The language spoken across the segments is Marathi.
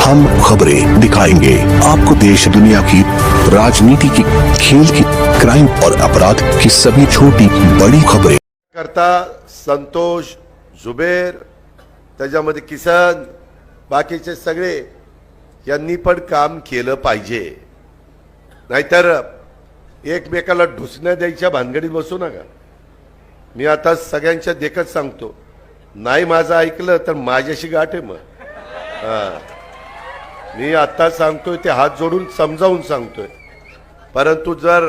हम खबरें दिखाएंगे। आपको देश दुनिया की राजनीति की खेल की क्राइम और अपराध की सभी छोटी बड़ी खबरें। करता संतोष जुबेर त्याच्यामध्ये किसन बाकीचे सगळे यांनी पण काम केलं पाहिजे. नाहीतर एकमेकाला ढुसण्या द्यायच्या भानगडीत बसू नका. मी आता सगळ्यांच्या देखत सांगतो नाही माझं ऐकलं तर माझ्याशी गाठ आहे मग. मी आता सांगतोय ते हात जोडून समजावून सांगतोय. परंतु जर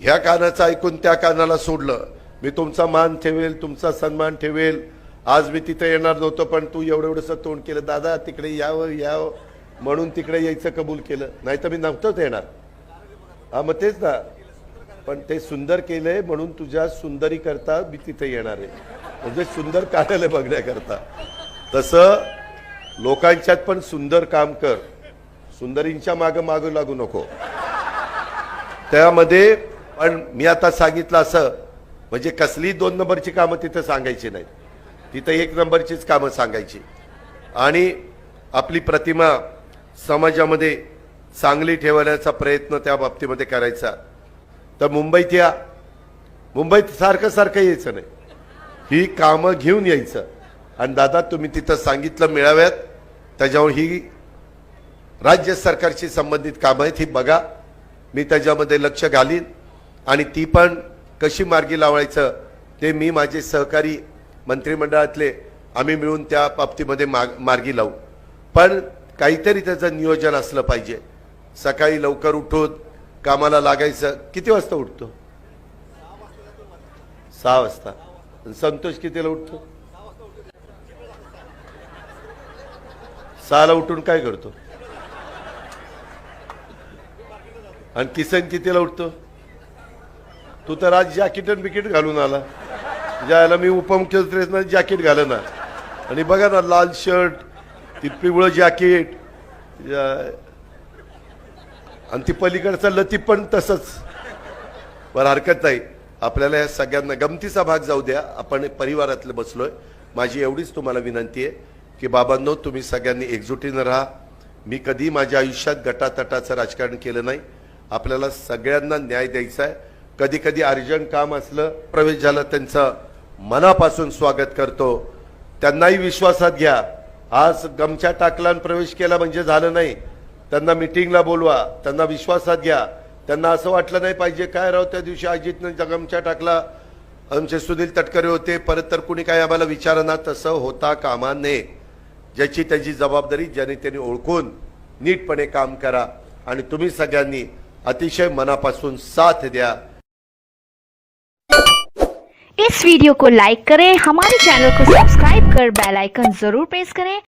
ह्या कानाचं ऐकून त्या कानाला सोडलं मी तुमचा मान ठेवेल तुमचा सन्मान ठेवेल. आज मी तिथे येणार नव्हतो पण तू एवढं एवढंसं तोंड केलं दादा तिकडे यावं यावं. म्हणून तिकडे यायचं कबूल केलं. नाही तर मी नव्हतंच येणार. हा मग तेच ना. पण ते सुंदर केलंय म्हणून तुझ्या सुंदरीकरता मी तिथे येणार आहे. म्हणजे सुंदर काढायला बघण्याकरता. तसं लोकांच्यात पण सुंदर काम कर. सुंदरींच्या मागं मागं लागू नको. त्यामध्ये पण मी आता सांगितलं असं म्हणजे कसली दोन नंबरची कामं तिथं सांगायची नाहीत. तिथं एक नंबरचीच कामं सांगायची. आणि आपली प्रतिमा समाजामध्ये चांगली ठेवण्याचा प्रयत्न त्या बाबतीमध्ये करायचा. तर मुंबईत या. मुंबईत सारखं सारखं यायचं नाही. ही कामं घेऊन यायचं. आणि दादा तुम्ही तिथं सांगितलं मिळाव्यात. त्याच्यावर ही राज्य सरकारशी संबंधित कामं आहेत ही बघा. मी त्याच्यामध्ये लक्ष घालीन. आणि ती पण कशी मार्गी लावायचं ते मी माझे सहकारी मंत्रिमंडळातले आम्ही मिळून त्या बाबतीमध्ये माग मार्गी लावू. पण काहीतरी त्याचं नियोजन असलं पाहिजे. सकाळी लवकर उठून कामाला लागायचं. किती वाजता उठतो? सहा वाजता. संतोष कितीला उठतो? सहाला उठून काय करतो? आणि किसन कितीला उठतो? तू तर आज जॅकेट आणि बिकीट घालून आला. ज्याला मी उपमुख्यमंत्री जॅकेट घालना. आणि बघा ना लाल शर्ट ती पिवळं जॅकेट आणि ती पलीकडचं लतीफ पण तसंच. बरं हरकत नाही. आपल्याला या सगळ्यांना गमतीचा भाग जाऊ द्या. आपण परिवारातलं बसलोय. माझी एवढीच तुम्हाला विनंती आहे. की बाबांनो तुम्ही सगळ्यांनी एकजुटीनं राहा. मी कधी माझ्या आयुष्यात गटातटाचं राजकारण केलं नाही. आपल्याला सगळ्यांना न्याय द्यायचा आहे. कधी कधी अर्जंट काम असलं प्रवेश झाला त्यांचं मनापासून स्वागत करतो. त्यांनाही विश्वासात घ्या. आज गमछा टाकला आणि प्रवेश केला म्हणजे झालं नाही. त्यांना मिटिंगला बोलवा. त्यांना विश्वासात घ्या. त्यांना असं वाटलं नाही पाहिजे काय राव त्या दिवशी अजितनं गमछा टाकला. आमचे सुनील तटकरे होते. परत तर कुणी काय आम्हाला विचारणार? तसं होता कामा नये. ज्याची त्याची जबाबदारी ज्याने त्याने ओळखून नीटपणे काम करा. आणि तुम्ही सगळ्यांनी अतिशय मनापासून साथ द्या. इस वीडियो को लाइक करें हमारे चैनल को सब्सक्राइब कर बेल आइकन जरूर प्रेस करें।